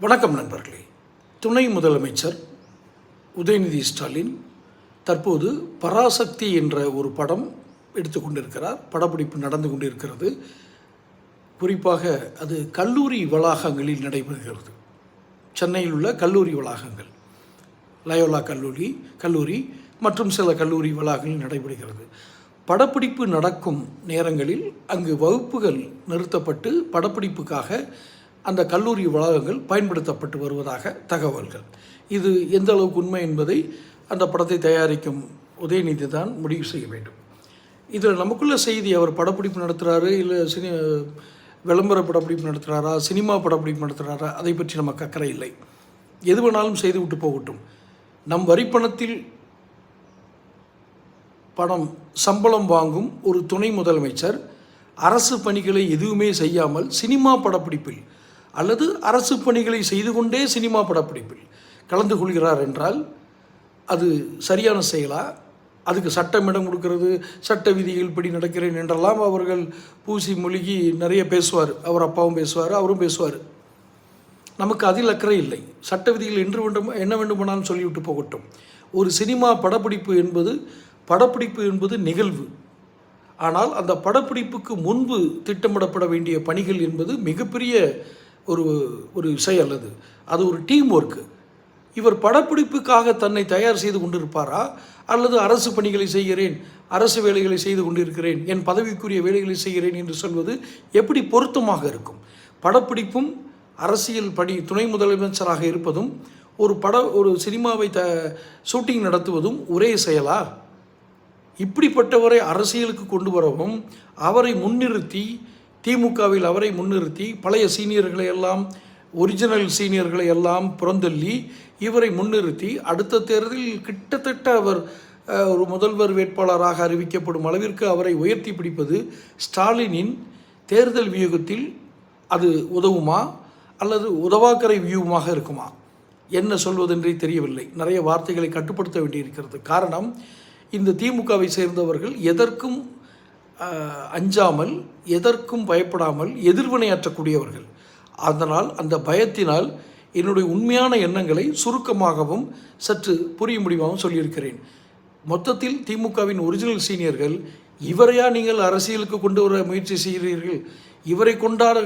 வணக்கம் நண்பர்களே. துணை முதலமைச்சர் உதயநிதி ஸ்டாலின் தற்போது பராசக்தி என்ற ஒரு படம் எடுத்துக்கொண்டிருக்கிறார் படப்பிடிப்பு நடந்து கொண்டிருக்கிறது. குறிப்பாக அது கல்லூரி வளாகங்களில் நடைபெறுகிறது. சென்னையில் உள்ள கல்லூரி வளாகங்கள் லயோலா கல்லூரி கல்லூரி மற்றும் சில கல்லூரி வளாகங்களில் நடைபெறுகிறது. படப்பிடிப்பு நடக்கும் நேரங்களில் அங்கு வகுப்புகள் நிறுத்தப்பட்டு படப்பிடிப்புக்காக அந்த கல்லூரி வளாகங்கள் பயன்படுத்தப்பட்டு வருவதாக தகவல்கள். இது எந்த அளவுக்கு உண்மை என்பதை அந்த படத்தை தயாரிக்கும் உதயநிதி தான் முடிவு செய்ய வேண்டும். இதில் நமக்குள்ள செய்தி அவர் படப்பிடிப்பு நடத்துகிறாரு இல்லை சினி விளம்பர படப்பிடிப்பு நடத்துகிறாரா சினிமா படப்பிடிப்பு நடத்துகிறாரா அதை பற்றி நமக்கு அக்கறை இல்லை. எது வேணாலும் செய்து விட்டு போகட்டும். நம் வரிப்பணத்தில் பணம் சம்பளம் வாங்கும் ஒரு துணை முதலமைச்சர் அரசு பணிகளை எதுவுமே செய்யாமல் சினிமா படப்பிடிப்பில் அல்லது அரசு பணிகளை செய்து கொண்டே சினிமா படப்பிடிப்பில் கலந்து கொள்கிறார் என்றால் அது சரியான செயலா? அதுக்கு சட்டம் இடம் கொடுக்கறது சட்ட விதிகள் படி நடக்கிறேன் என்றெல்லாம் அவர்கள் பூசி மொழிகி நிறைய பேசுவார். அவர் அப்பாவும் பேசுவார் அவரும் பேசுவார். நமக்கு அதில் அக்கறை இல்லை. சட்ட விதிகள் என்று வேண்டும் என்ன வேண்டுமானாலும் சொல்லிவிட்டு போகட்டும். ஒரு சினிமா படப்பிடிப்பு என்பது படப்பிடிப்பு என்பது நிகழ்வு. ஆனால் அந்த படப்பிடிப்புக்கு முன்பு திட்டமிடப்பட வேண்டிய பணிகள் என்பது மிகப்பெரிய ஒரு ஒரு செயல் அது அது ஒரு டீம் ஒர்க்கு இவர் படப்பிடிப்புக்காக தன்னை தயார் செய்து கொண்டிருப்பாரா? அல்லது அரசு பணிகளை செய்கிறேன் அரசு வேலைகளை செய்து கொண்டிருக்கிறேன் என் பதவிக்குரிய வேலைகளை செய்கிறேன் என்று சொல்வது எப்படி பொருத்தமாக இருக்கும்? படப்பிடிப்பும் அரசியல் பணி துணை முதலமைச்சராக இருப்பதும் ஒரு பட ஒரு சினிமாவை த ஷூட்டிங் நடத்துவதும் ஒரே செயலா? இப்படிப்பட்டவரை அரசியலுக்கு கொண்டு வரவும் அவரை முன்னிறுத்தி திமுகவில் அவரை முன்னிறுத்தி பழைய சீனியர்களை எல்லாம் ஒரிஜினல் சீனியர்களை எல்லாம் புறந்தள்ளி இவரை முன்னிறுத்தி அடுத்த தேர்தலில் கிட்டத்தட்ட அவர் ஒரு முதல்வர் வேட்பாளராக அறிவிக்கப்படும் அளவிற்கு அவரை உயர்த்தி பிடிப்பது ஸ்டாலினின் தேர்தல் வியூகத்தில் அது உதவுமா அல்லது உதவாக்கரை வியூகமாக இருக்குமா? என்ன சொல்வதென்றே தெரியவில்லை. நிறைய வார்த்தைகளை கட்டுப்படுத்த வேண்டியிருக்கிறது. காரணம் இந்த திமுகவை சேர்ந்தவர்கள் எதற்கும் அஞ்சாமல் எதற்கும் பயப்படாமல் எதிர்வினையாற்றக்கூடியவர்கள் அதனால் அந்த பயத்தினால் என்னுடைய உண்மையான எண்ணங்களை சுருக்கமாகவும் சற்று புரிய முடிவாகவும் சொல்லியிருக்கிறேன். மொத்தத்தில் திமுகவின் ஒரிஜினல் சீனியர்கள் இவரையா நீங்கள் அரசியலுக்கு கொண்டு வர முயற்சி செய்கிறீர்கள்? இவரை கொண்டாட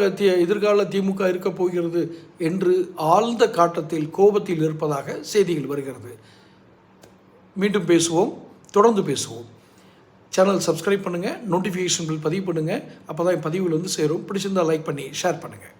எதிர்கால திமுக இருக்கப் போகிறது என்று ஆழ்ந்த காட்டத்தில் கோபத்தில் இருப்பதாக செய்திகள் வருகிறது. மீண்டும் பேசுவோம் தொடர்ந்து பேசுவோம். சேனல் சப்ஸ்கிரைப் பண்ணுங்கள் நோட்டிஃபிகேஷன் பில் பதிவு பண்ணுங்கள் அப்போ தான் என் பதிவுகள் வந்து சேரும். பிடிச்சிருந்தா லைக் பண்ணி ஷேர் பண்ணுங்கள்